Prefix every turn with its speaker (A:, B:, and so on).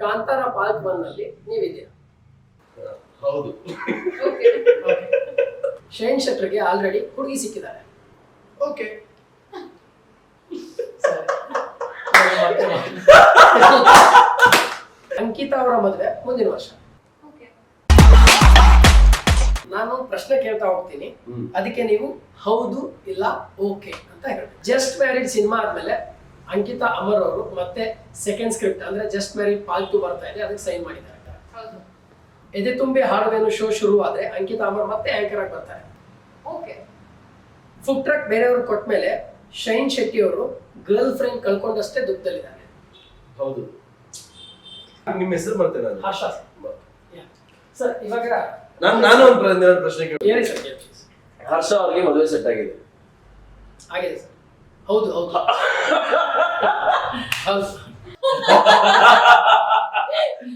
A: Kantara park ಒನ್ನಲ್ಲಿ ನೀವಿದ್ದೀರಾ?
B: ಹೌದು.
C: Okay
A: shine ಶೆಟ್ರಿಗೆ already ಹುಡುಗಿ ಸಿಕ್ಕಿದ್ದಾರೆ.
B: ಓಕೆ
A: ಅಂಕಿತಾ ಅವರ ಮದುವೆ ಮುಂದಿನ ವರ್ಷ.
C: ಓಕೆ
A: ನಾನು ಪ್ರಶ್ನೆ ಕೇಳ್ತಾ ಹೋಗ್ತೀನಿ. ಅದಕ್ಕೆ ನೀವು ಹೌದು ಇಲ್ಲ ಓಕೆ ಅಂತ ಹೇಳಿ ಜಸ್ಟ್ ಮ್ಯಾರಿಡ್ ಸಿನಿಮಾ ಆದ್ಮೇಲೆ ಅಂಕಿತಾ ಅಮರ್ ಅವರು ಮತ್ತೆ ಸೆಕೆಂಡ್ ಸ್ಕ್ರಿಪ್ಟ್ ಅಂದ್ರೆ ಜಸ್ಟ್ ಮೇರಿ ಪಾಲ್ತು ಬರ್ತಾ ಇದೆ ಅದಕ್ಕೆ ಸೈನ್ ಮಾಡಿದ್ದಾರೆ.
C: ಹೌದು.
A: ಎದೆ ತುಂಬಿ ಹಾಡುವೇನು ಶೋ ಶುರು ಆದ್ರೆ ಅಂಕಿತಾ ಅಮರ್ ಮತ್ತೆ ಆಂಕರ್ ಆಗಿ ಬರ್ತಾರೆ.
C: ಓಕೆ.
A: ಫುಡ್ ಟ್ರಕ್ ಬೇರೆಯವರು ಕೊಟ್ಟ ಮೇಲೆ ಶೈನ್ ಶೆಟ್ಟಿ ಅವರು ಗರ್ಲ್ ಫ್ರೆಂಡ್ ಕಳ್ಕೊಂಡಷ್ಟೇ ದುಃಖದಲ್ಲಿದ್ದಾರೆ
B: ಹೌದು. ನಿಮ್ಮ ಹೆಸರು ಬರ್ತೇನೆ ನಾನು.
A: ಹರ್ಷ ಸರ್. ಇವಾಗ
B: ನಾನು ನಾನು ಒಂದು ಪ್ರ- ಪ್ರಶ್ನೆ ಕೇಳಿ
A: ಹೇಳಿ ಸರ್.
D: ಹರ್ಷ ಅವ್ರಿಗೆ ಮದುವೆ ಸೆಟ್ ಆಗಿದೆ.
A: ಆಗಿದೆ ಸರ್. ಹೌದು ಹೌದು ಹೌದು. 아,